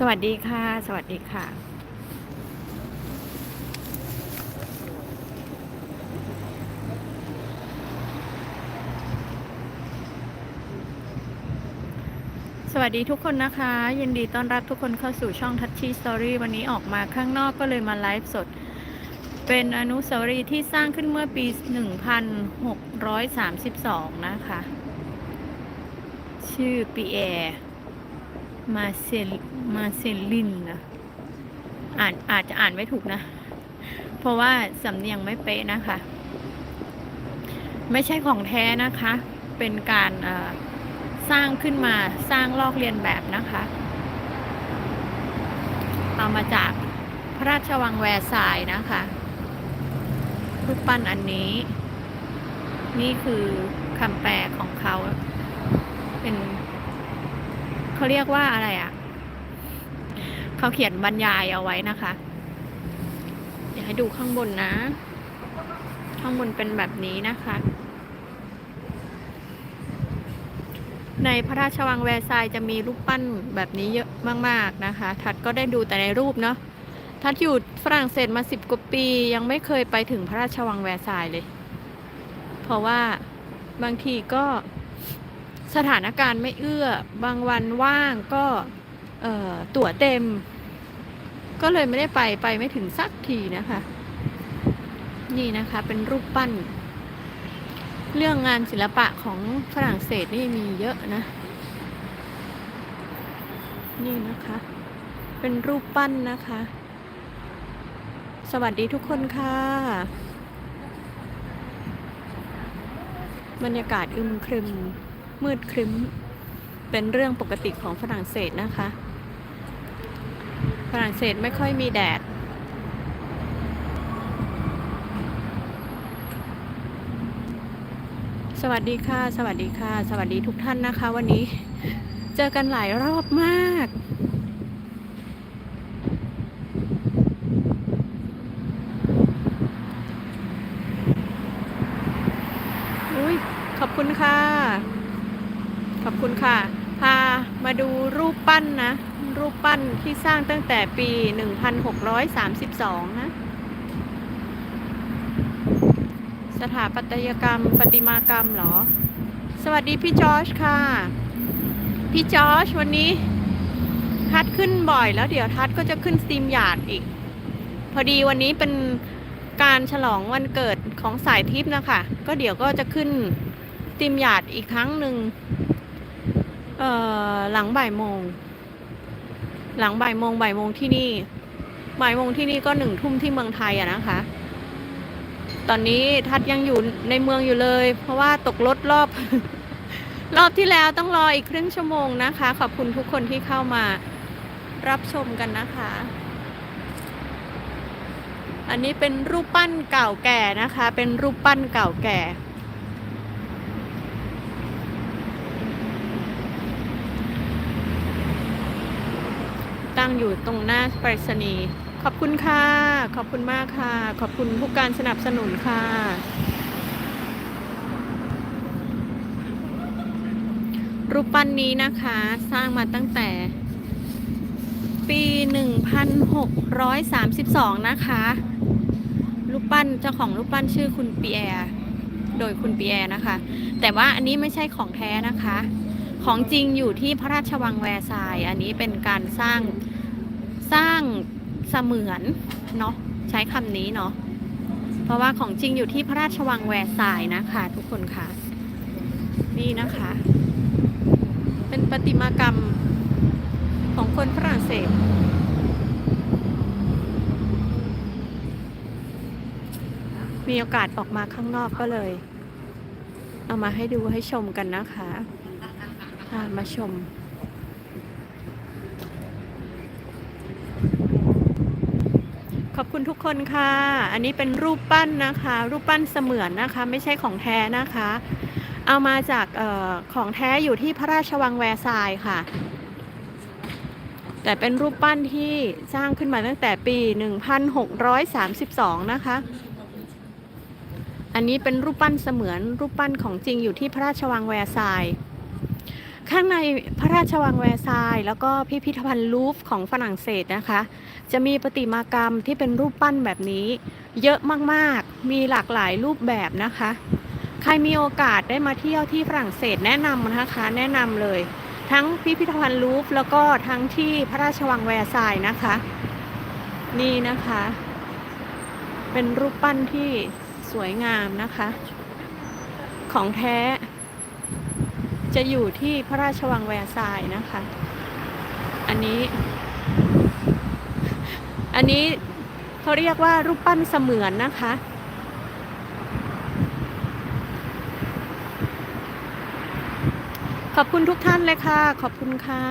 สวัสดีค่ะ สวัสดีค่ะ สวัสดีทุกคนนะคะ ยินดีต้อนรับทุกคนเข้าสู่ช่องทัชชี่สตอรี่วันนี้ออกมาข้างนอกก็เลยมาไลฟ์สด เป็นอนุสาวรีย์ที่สร้างขึ้นเมื่อปี 1632 นะคะ ชื่อปีแอร์ มาเซลมาเซลลินนะอ่านอาจจะอ่านไม่ถูกนะ เพราะว่าสำเนียงไม่เป๊ะนะคะ ไม่ใช่ของแท้นะคะ เป็นการสร้างขึ้นมาสร้างลอกเลียนแบบนะคะ เอามาจากพระราชวังแวร์ซายน์นะคะรูปปั้นอันนี้ นี่คือคำแปลของเขาเป็น เขาเรียกว่าอะไรอะ่ะเขาเขียนบรรยายเอาไว้นะคะ เดี๋ยวให้ดูข้างบนนะ ข้างบนเป็นแบบนี้นะคะ ในพระราชวังแวร์ซายจะมีรูปปั้นแบบนี้เยอะมาก ๆนะคะ ทัดก็ได้ดูแต่ในรูปเนาะ ทัดอยู่ฝรั่งเศสมาสิบกว่าปียังไม่เคยไปถึงพระราชวังแวร์ซายเลย เพราะว่าบางทีก็ สถานการณ์ไม่เอื้อบางวันว่างก็ตั๋วเต็ม ก็เลยไม่ได้ไปไปไม่ถึงสักทีนะคะ นี่นะคะเป็นรูปปั้น เรื่องงานศิลปะของฝรั่งเศสนี่มีเยอะนะ นี่นะคะ เป็นรูปปั้นนะคะ สวัสดีทุกคนค่ะ บรรยากาศอึมครึม มืดครึ้มเป็นเรื่องปกติของฝรั่งเศสนะคะ ฝรั่งเศสไม่ค่อยมีแดด สวัสดีค่ะ สวัสดีค่ะ สวัสดีทุกท่านนะคะ วันนี้เจอกันหลายรอบมากอุ้ยขอบคุณค่ะ ขอบคุณค่ะ พามาดูรูปปั้นนะ รูปปั้นที่สร้างตั้งแต่ปี 1632 นะ สถาปัตยกรรมประติมากรรมเหรอ สวัสดีพี่จอร์จค่ะ พี่จอร์จวันนี้ ทัดขึ้นบ่อยแล้วเดี๋ยวทัดก็จะขึ้นสตรีมหยาดอีก พอดีวันนี้เป็นการฉลองวันเกิดของสายทิพย์นะคะ ก็เดี๋ยวก็จะขึ้นสตรีมหยาดอีกครั้งหนึ่ง เอ่อหลังบ่ายโมง หลังบ่ายโมงบ่ายโมงที่นี่บ่ายโมงที่นี่ก็หนึ่งทุ่มที่เมืองไทยอะนะคะ ตอนนี้ทัดยังอยู่ในเมืองอยู่เลย เพราะว่าตกรถรอบ รอบที่แล้วต้องรออีกครึ่งชั่วโมงนะคะ ขอบคุณทุกคนที่เข้ามารับชมกันนะคะ อันนี้เป็นรูปปั้นเก่าแก่นะคะ เป็นรูปปั้นเก่าแก่ ตั้งอยู่ตรงหน้าไปรษณีย์ขอบคุณค่ะ ขอบคุณมากค่ะ ขอบคุณทุกการสนับสนุนค่ะ รูปปั้นนี้นะคะสร้างมาตั้งแต่ ปี 1632 นะคะ รูปปั้นเจ้าของรูปปั้นชื่อคุณปีแอร์โดยคุณปีแอร์นะคะ แต่ว่าอันนี้ไม่ใช่ของแท้นะคะ ของจริงอยู่ที่พระราชวังแวร์ซาย อันนี้เป็นการสร้าง สร้างเสมือนเนาะใช้คำนี้เนาะเพราะว่าของจริงอยู่ที่พระราชวังแวร์ซายน์นะคะทุกคนค่ะ นี่นะคะ เป็นประติมากรรมของคนฝรั่งเศสมีโอกาสออกมาข้างนอกก็เลย เอามาให้ดูให้ชมกันนะคะ มาชม ขอบคุณทุกคนค่ะ อันนี้เป็นรูปปั้นนะคะ รูปปั้นเสมือนนะคะ ไม่ใช่ของแท้นะคะ เอามาจากออของแท้อยู่ที่พระราชวังแวร์ซายค่ะ แต่เป็นรูปปั้นที่สร้างขึ้นมาตั้งแต่ปี 1632 นะคะ อันนี้เป็นรูปปั้นเสมือนรูปปั้นของจริงอยู่ที่พระราชวังแวร์ซายน์ ข้างในพระราชวังแวร์ซายแล้วก็พิพิธภัณฑ์ลูฟของฝรั่งเศสนะคะ จะมีประติมากรรมที่เป็นรูปปั้นแบบนี้ เยอะมากๆ มีหลากหลายรูปแบบนะคะ ใครมีโอกาสได้มาเที่ยวที่ฝรั่งเศสแนะนำนะคะ แนะนำเลย ทั้งพิพิธภัณฑ์ลูฟแล้วก็ทั้งที่พระราชวังแวร์ซายนะคะ นี่นะคะ เป็นรูปปั้นที่สวยงามนะคะ ของแท้ จะอยู่ที่พระราชวังแวร์ซายนะคะ อันนี้ อันนี้เขาเรียกว่ารูปปั้นเสมือนนะคะ ขอบคุณทุกท่านเลยค่ะ ขอบคุณค่ะ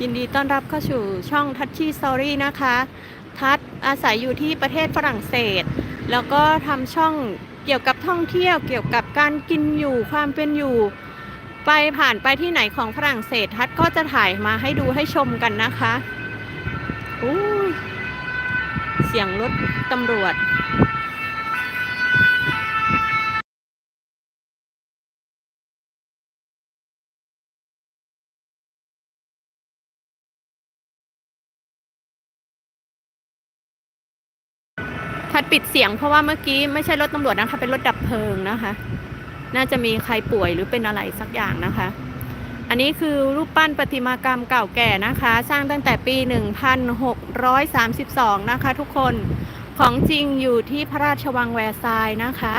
ยินดีต้อนรับเข้าสู่ช่องทัชชี่สตอรี่นะคะ ทัศอาศัยอยู่ที่ประเทศฝรั่งเศส แล้วก็ทำช่อง เกี่ยวกับท่องเที่ยวเกี่ยวกับการกินอยู่ความเป็นอยู่ ไปผ่านไปที่ไหนของฝรั่งเศสทัดก็จะถ่ายมาให้ดูให้ชมกันนะคะอู้เสียงรถตำรวจัดปิดเสียงเพราะว่าเมื่อกี้ไม่ใช่รถตำรวจนะคะ เป็นรถดับเพลิงนะคะ น่าจะมีใครป่วยหรือเป็นอะไรสักอย่างนะคะ อันนี้คือรูปปั้นประติมากรรมเก่าแก่นะคะ สร้างตั้งแต่ปี 1632 นะคะ ทุกคนของจริงอยู่ที่พระราชวังแวร์ซายนะคะ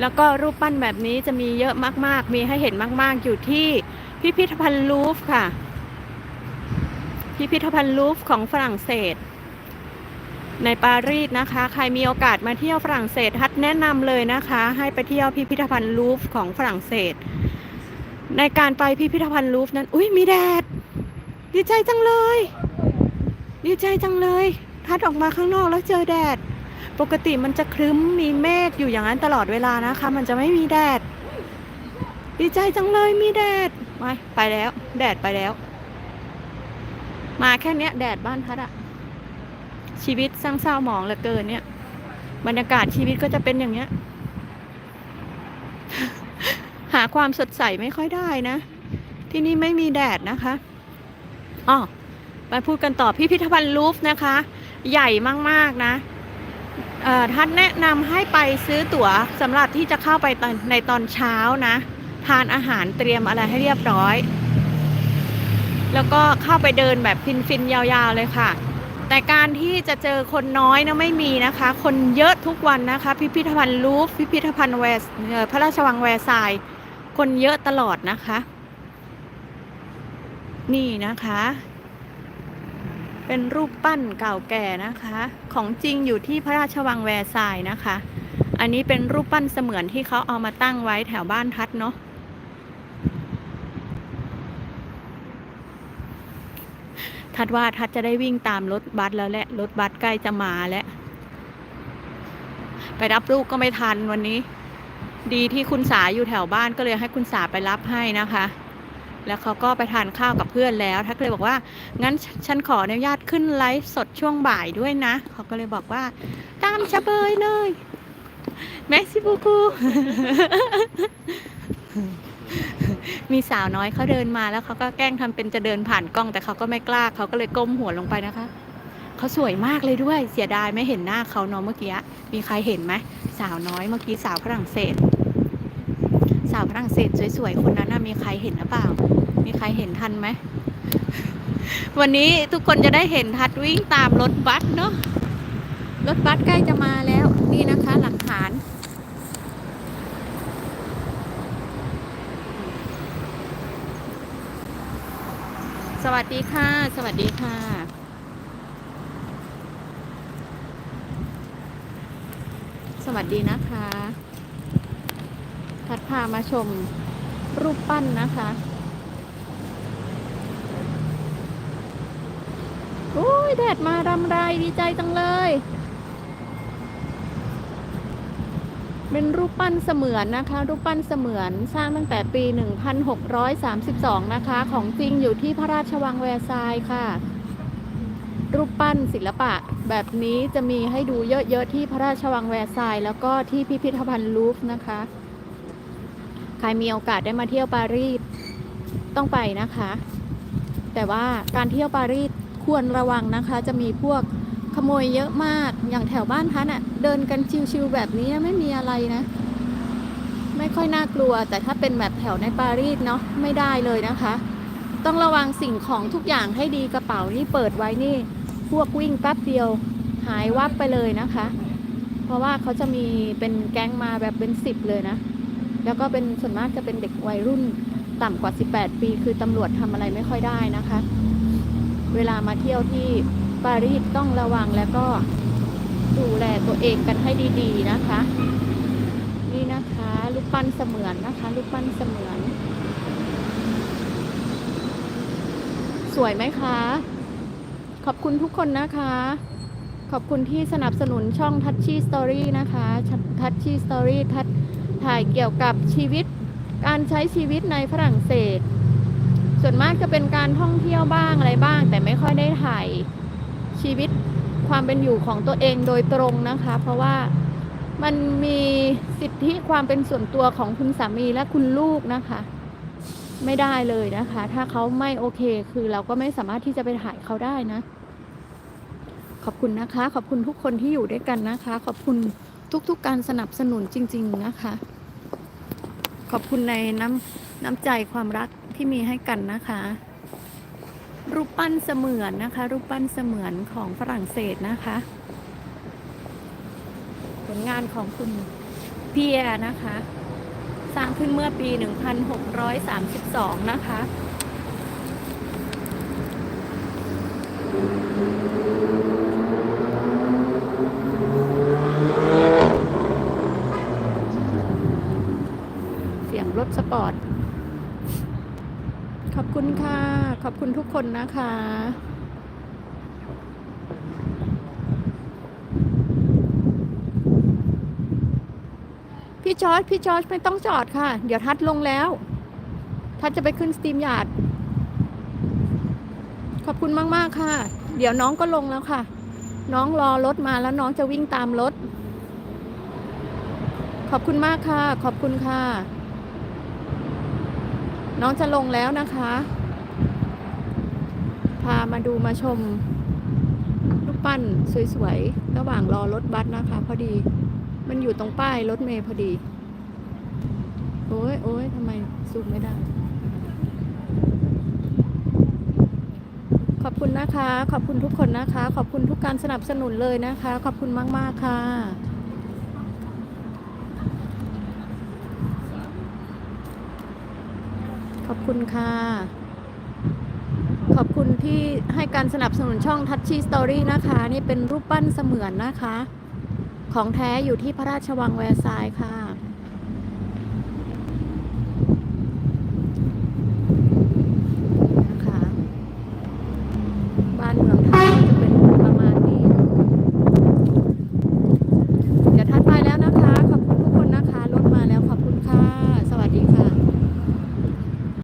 แล้วก็รูปปั้นแบบนี้จะมีเยอะมากๆ มีให้เห็นมากๆ อยู่ที่พิพิธภัณฑ์ลูฟ์ค่ะ พิพิธภัณฑ์ลูฟของฝรั่งเศส ในปารีสนะคะ ใครมีโอกาสมาเที่ยวฝรั่งเศสทัดแนะนำเลยนะคะ ให้ไปเที่ยวพิพิธภัณฑ์ลูฟของฝรั่งเศส ในการไปพิพิธภัณฑ์ลูฟนั้น อุ้ยมีแดด ดีใจจังเลย ดีใจจังเลยทัดออกมาข้างนอกแล้วเจอแดด ปกติมันจะครึ้มมีเมฆอยู่อย่างนั้นตลอดเวลานะคะ มันจะไม่มีแดด ดีใจจังเลยมีแดดไปไปแล้ว แดดไปแล้ว มาแค่เนี้ยแดดบ้านทัดอะ ชีวิตสร้างเศร้าหมองเหลือเกินเนี่ย บรรยากาศชีวิตก็จะเป็นอย่างเนี้ย หาความสดใสไม่ค่อยได้นะ ที่นี่ไม่มีแดดนะคะอ๋อมาพูดกันต่อพิพิธภัณฑ์ลูฟนะคะ ใหญ่มากๆนะเอ่อท่านแนะนำให้ไปซื้อตั๋วสำหรับที่จะเข้าไปตอนในตอนเช้านะ ทานอาหารเตรียมอะไรให้เรียบร้อย แล้วก็เข้าไปเดินแบบฟินๆยาวๆเลยค่ะ แต่การที่จะเจอคนน้อยนะไม่มีนะคะ คนเยอะทุกวันนะคะ พิพิธภัณฑ์ลูฟพิพิธภัณฑ์แวร์พระราชวังแวร์ซายคนเยอะตลอดนะคะ นี่นะคะ เป็นรูปปั้นเก่าแก่นะคะ ของจริงอยู่ที่พระราชวังแวร์ซายนะคะ อันนี้เป็นรูปปั้นเสมือนที่เขาเอามาตั้งไว้แถวบ้านทัดเนาะ ทัดว่าทัดจะได้วิ่งตามรถบัสแล้วแหละ รถบัสใกล้จะมาแล้ว ไปรับลูกก็ไม่ทันวันนี้ ดีที่คุณสาอยู่แถวบ้านก็เลยให้คุณสาไปรับให้นะคะ แล้วเขาก็ไปทานข้าวกับเพื่อนแล้วทักเลยบอกว่า งั้นฉันขออนุญาตขึ้นไลฟ์สดช่วงบ่ายด้วยนะ เขาก็เลยบอกว่า ตามจะเบยเลยแม็กซิบูคู มีสาวน้อยเขาเดินมาแล้วเขาก็แกล้งทำเป็นจะเดินผ่านกล้องแต่เขาก็ไม่กล้าเขาก็เลยก้มหัวลงไปนะคะเขาสวยมากเลยด้วยเสียดายไม่เห็นหน้าเขาเนาะเมื่อกี้มีใครเห็นไหมสาวน้อยเมื่อกี้สาวฝรั่งเศส สาวฝรั่งเศสสวยๆคนนั้นนะมีใครเห็นหรือเปล่า มีใครเห็นทันไหมวันนี้ทุกคนจะได้เห็นทัดวิ่งตามรถบัสเนาะรถบัสใกล้จะมาแล้ว นี่นะคะ หลักฐาน สวัสดีค่ะ สวัสดีค่ะ สวัสดีนะคะ พัดพามาชมรูปปั้นนะคะโอ้ยแดดมารำไรดีใจจังเลย เป็นรูปปั้นเสมือนนะคะ รูปปั้นเสมือนสร้างตั้งแต่ปี 1632 นะคะ ของจริงอยู่ที่พระราชวังแวร์ซายน์ค่ะ รูปปั้นศิลปะแบบนี้จะมีให้ดูเยอะๆที่พระราชวังแวร์ซายน์แล้วก็ที่พิพิธภัณฑ์ลูฟนะคะ ใครมีโอกาสได้มาเที่ยวปารีสต้องไปนะคะ แต่ว่าการเที่ยวปารีสควรระวังนะคะ จะมีพวก โมยเยอะมาก อย่างแถวบ้านพันอะเดินกันชิวๆแบบนี้ไม่มีอะไรนะ ไม่ค่อยน่ากลัว แต่ถ้าเป็นแบบแถวในปารีสเนาะไม่ได้เลยนะคะ ต้องระวังสิ่งของทุกอย่างให้ดีกระเป๋านี่เปิดไว้นี่ พวกวิ่งแป๊บเดียว หายวับไปเลยนะคะ เพราะว่าเขาจะมีเป็นแก๊งมาแบบเป็นสิบเลยนะ แล้วก็เป็นส่วนมากจะเป็นเด็กวัยรุ่นต่ำกว่า 18 ปี คือตำรวจทำอะไรไม่ค่อยได้นะคะ เวลามาเที่ยวที่ ปารีสต้องระวังแล้วก็ดูแลตัวเองกันให้ดีๆนะคะ นี่นะคะลูกปั้นเสมือนนะคะลูกปั้นเสมือน สวยไหมคะ ขอบคุณทุกคนนะคะ ขอบคุณที่สนับสนุนช่อง Touchy Story นะคะ Touchy Story ทัดถ่ายเกี่ยวกับชีวิตการใช้ชีวิตในฝรั่งเศส ส่วนมากจะเป็นการท่องเที่ยวบ้างอะไรบ้าง แต่ไม่ค่อยได้ถ่าย ชีวิตความเป็นอยู่ของตัวเองโดยตรงนะคะ เพราะว่ามันมีสิทธิความเป็นส่วนตัวของคุณสามีและคุณลูกนะคะ ไม่ได้เลยนะคะ ถ้าเขาไม่โอเคคือเราก็ไม่สามารถที่จะไปถ่ายเขาได้นะ ขอบคุณนะคะ ขอบคุณทุกคนที่อยู่ด้วยกันนะคะ ขอบคุณทุกๆการสนับสนุนจริง ๆนะคะ ขอบคุณในน้ำน้ำใจความรักที่มีให้กันนะคะ รูปปั้นเสมือนนะคะ รูปปั้นเสมือนของฝรั่งเศสนะคะ ผลงานของคุณเพียนะคะ สร้างขึ้นเมื่อปี 1632 นะคะเสียงรถสปอร์ต ขอบคุณค่ะ อบคุณทุกคนนะคะพี่จอร์จพี่จอร์จไม่ต้องจอดค่ะ เดี๋ยวทัดลงแล้ว ทัดจะไปขึ้นสตรีมหยาด ขอบคุณมาก ๆ ค่ะ เดี๋ยวน้องก็ลงแล้วค่ะ น้องรอรถมาแล้วน้องจะวิ่งตามรถ ขอบคุณมากค่ะ ขอบคุณค่ะ น้องจะลงแล้วนะคะามาดูมาชมลูกปั้นสวยๆ ระหว่างรอรถบัสนะคะ พอดี มันอยู่ตรงป้ายรถเมย์พอดี โอ้ยโอ้ยทำไมซูมไม่ได้ ขอบคุณนะคะ ขอบคุณทุกคนนะคะ ขอบคุณทุกการสนับสนุนเลยนะคะ ขอบคุณมากๆค่ะขอบคุณค่ะ ขอบคุณที่ให้การสนับสนุนช่อง Touchy Story นะคะ นี่เป็นรูปปั้นเสมือนนะคะ ของแท้อยู่ที่พระราชวังแวร์ซายค่ะ